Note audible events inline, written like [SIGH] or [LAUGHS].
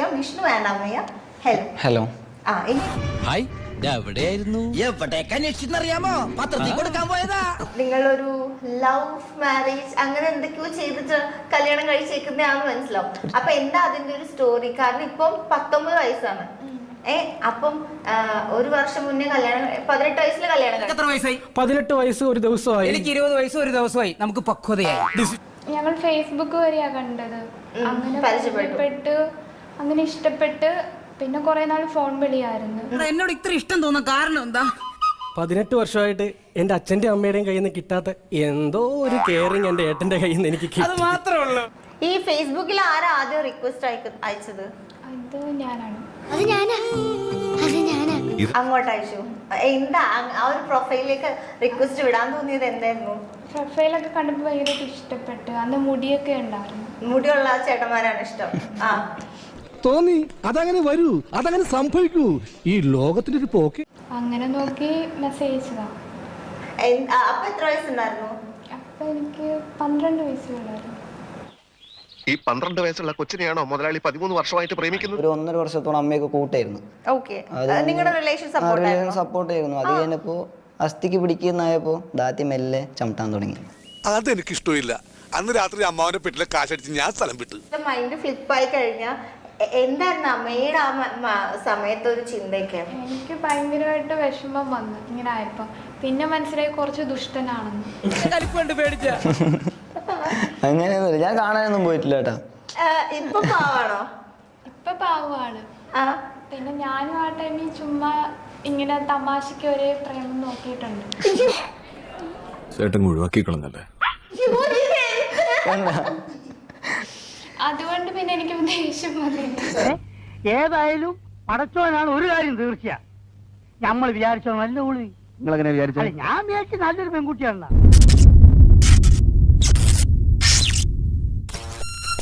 And അമ്മയ. Hello hello ആ hi എവിടെയായിരുന്നു? അന്വേഷിച്ചെന്നറിയാമോ പത്രത്തിൽ കൊടുക്കാൻ പോയതാ. നിങ്ങളൊരു ലവ് മാരേജ് അങ്ങനെ എന്തൊക്കെയോ ചെയ്തിട്ട് കല്യാണം കഴിച്ചേക്കുന്നതാണെന്ന് മനസ്സിലാവും. അപ്പൊ എന്താ അതിന്റെ ഒരു സ്റ്റോറി കാരണം ഇപ്പം പത്തൊമ്പത് വയസ്സാണ്. ഏ അപ്പം ഒരു വർഷം മുന്നേ കല്യാണം പതിനെട്ട് വയസ്സിൽ കല്യാണം എത്ര വയസ്സായി? പതിനെട്ട് വയസ്സ് ഒരു ദിവസമായി. എനിക്ക് ഇരുപത് വയസ്സ് ഒരു ദിവസമായി. നമുക്ക് പക്വതയായി. ഞങ്ങൾ ഫേസ്ബുക്ക് വരെയാ കണ്ടത്. അങ്ങനെ പരിചയപ്പെട്ടു. അങ്ങനെ ഇഷ്ടപ്പെട്ട് പിന്നെ കുറെ നാൾ ഫോൺ വിളിയായിരുന്നു. എടാ, എന്നോട് ഇത്ര ഇഷ്ടം തോന്നാൻ കാരണം എന്താ? പതിനെട്ട് വർഷമായിട്ട് എന്റെ അച്ഛന്റെ അമ്മയുടെയും കയ്യിൽ നിന്ന് കിട്ടാത്ത എന്തോ ഒരു കെയറിങ് എന്റെ ഏട്ടന്റെ കയ്യിൽ നിന്ന് എനിക്ക് അത് കിട്ടി മാത്രമേ ഉള്ളൂ. ഈ ഫേസ്ബുക്കിൽ ആരാ ആദ്യം റിക്വസ്റ്റ് അയച്ചത്? അത് ഞാനാണ്. അത് ഞാനാ. അത് ഞാനാ. അങ്ങോട്ട് അയച്ചു. എന്താ ആ ഒരു പ്രൊഫൈലിലേക്ക് റിക്വസ്റ്റ് വിടാൻ തോന്നിയത് എന്തായിരുന്നു? പ്രൊഫൈലൊക്കെ കണ്ടപ്പോൾ ഭയങ്കരമായിട്ട് ഇഷ്ടപ്പെട്ടു. അന്ന് മുടിയൊക്കെ ഉണ്ടായിരുന്നു. മുടിയുള്ള ചേട്ടന്മാരാണ് ഇഷ്ടം. ആ. തോന്നി. അതങ്ങനെ വരൂ. അതങ്ങനെ സംഭവിക്കൂ. ഈ ലോകത്തിന്റെ ഒരു പോക്ക്. അങ്ങനെ നോക്കി മെസ്സേജ് അപ്പൊ എത്ര വയസ്സുണ്ടായിരുന്നു? അപ്പം എനിക്ക് പന്ത്രണ്ട് വയസ്സുള്ളായിരുന്നു ഈ പന്ത്രണ്ട് വയസ്സുള്ള കൊച്ചിനെയാണോ മുതലാളി പതിമൂന്ന് വർഷമായിട്ട് പ്രേമിക്കുന്നത്? ഒരു ഒന്നര വർഷത്തോളം അമ്മയൊക്കെ കൂട്ടായിരുന്നു. ഓക്കെ. നിങ്ങളുടെ റിലേഷൻ സപ്പോർട്ട് ആയിരുന്നു? സപ്പോർട്ട് ആയിരുന്നു. അത് കഴിഞ്ഞപ്പോ അസ്ഥിക്ക് പിടിക്കുന്നായപ്പോ ദാത്തി മെല്ലെ ചമട്ടാൻ തുടങ്ങി. അതെനിക്കിഷ്ടമില്ല. അന്ന് രാത്രി അമ്മാവന്റെ പെട്ടിലെ കാശടിച്ച് ഞാൻ സ്ഥലം വിട്ടു. മൈൻഡ് ഫ്ലിപ്പായി കഴിഞ്ഞാൽ എന്തായിരുന്നു അമ്മയുടെ ആ സമയത്ത് ഒരു ചിന്തയൊക്കെ? എനിക്ക് ഭയങ്കരമായിട്ട് വിഷമം വന്നു. ഇങ്ങനെ ആയപ്പോ. പിന്നെ മനസ്സിലായി കുറച്ച് ദുഷ്ടനാണെന്ന്. [LAUGHS] കലിപ്പ് കണ്ട് പേടിച്ച? അങ്ങനെയൊന്നുമില്ല. ഞാൻ കാണാനൊന്നും പോയിട്ടില്ല കേട്ടോ. ഇപ്പൊ പാവാണോ? ഇപ്പൊ പാവാണ്. ആ. പിന്നെ ഞാനും ആ ടൈമിൽ ചുമ്മാ ഇങ്ങനെ തമാശക്ക് ഒരേ പ്രേമം നോക്കിയിട്ടുണ്ട്. ചേട്ടൻ ഒഴിവാക്കിക്കളഞ്ഞല്ലേ? അതുകൊണ്ട് പിന്നെ എനിക്ക് ദേഷ്യം വന്നില്ല. ഏതായാലും പടച്ചോനാണ് ഒരു കാര്യം തീർച്ചയാ. നമ്മൾ വിചാരിച്ചോ നല്ല ഉള്ളി നിങ്ങൾ എങ്ങനെ വിചാരിച്ചു ഞാൻ വിചാരിച്ച നല്ലൊരു പെൺകുട്ടിയാണല്ലോ